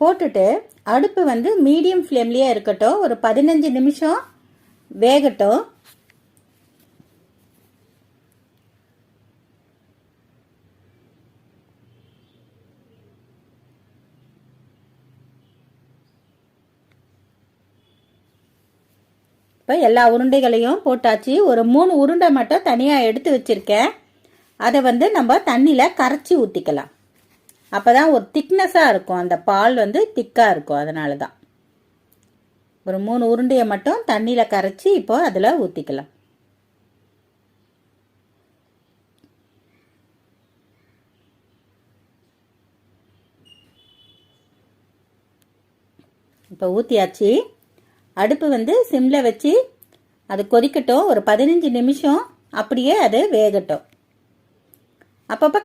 போட்டுட்டு அடுப்பு வந்து மீடியம் ஃப்ளேம்லேயே இருக்கட்டும். ஒரு பதினஞ்சு நிமிஷம் வேகட்டும். இப்போ எல்லா உருண்டைகளையும் போட்டாச்சு. ஒரு மூணு உருண்டை மட்டும் தனியாக எடுத்து வச்சுருக்கேன். அதை வந்து நம்ம தண்ணியில் கரைச்சி ஊற்றிக்கலாம் அப்போ தான் ஒரு திக்னஸாக இருக்கும். அந்த பால் வந்து திக்காக இருக்கும். அதனால தான் ஒரு மூணு உருண்டையை மட்டும் தண்ணியில் கரைச்சி இப்போ அதில் ஊற்றிக்கலாம் இப்போ ஊற்றியாச்சு அடுப்பு வந்து சிம்மில் வச்சு அது கொதிக்கட்டும். ஒரு பதினஞ்சு நிமிஷம் அப்படியே அது வேகட்டும். அப்பப்போ